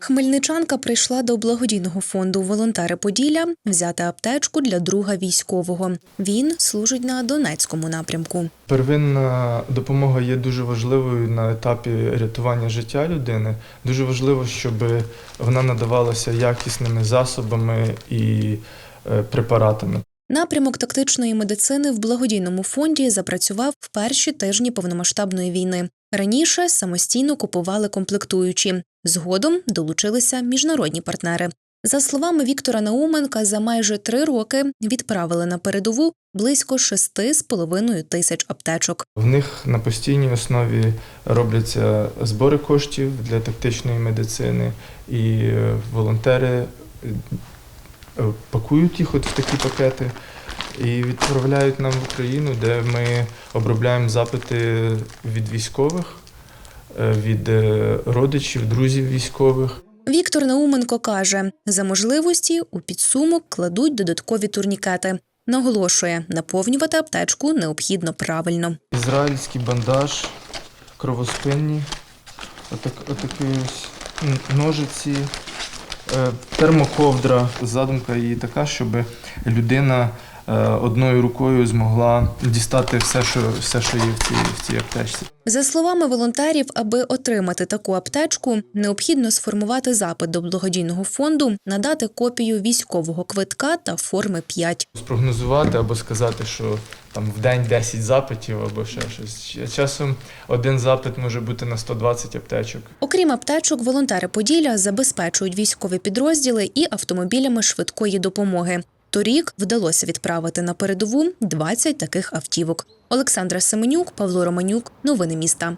Хмельничанка прийшла до благодійного фонду Волонтери Поділля взяти аптечку для друга військового. Він служить на Донецькому напрямку. Первинна допомога є дуже важливою на етапі рятування життя людини. Дуже важливо, щоб вона надавалася якісними засобами і е, препаратами. Напрямок тактичної медицини в благодійному фонді запрацював в перші тижні повномасштабної війни. Раніше самостійно купували комплектуючі. Згодом долучилися міжнародні партнери. За словами Віктора Науменка, за майже три роки відправили на передову близько шести з половиною тисяч аптечок. В них на постійній основі робляться збори коштів для тактичної медицини, і е, волонтери е, пакують їх от в такі пакети і відправляють нам в Україну, де ми обробляємо запити від військових, від е, родичів, друзів військових. Віктор Науменко каже, за можливості у підсумок кладуть додаткові турнікети. Наголошує, наповнювати аптечку необхідно правильно. Ізраїльський бандаж, кровоспинні, отак, отакі ось ножиці, е, термоковдра. Задумка її така, щоб людина е, одною рукою змогла дістати все, що, все, що є в цій, в цій аптечці. За словами волонтерів, аби отримати таку аптечку, необхідно сформувати запит до благодійного фонду, надати копію військового квитка та форми 5. Спрогнозувати або сказати, що там в день 10 запитів або ще щось. Часом один запит може бути на 120 аптечок. Окрім аптечок, волонтери Поділля забезпечують військові підрозділи і автомобілями швидкої допомоги. Торік вдалося відправити на передову 20 таких автівок. Олександра Семенюк, Павло Романюк. Новини міста.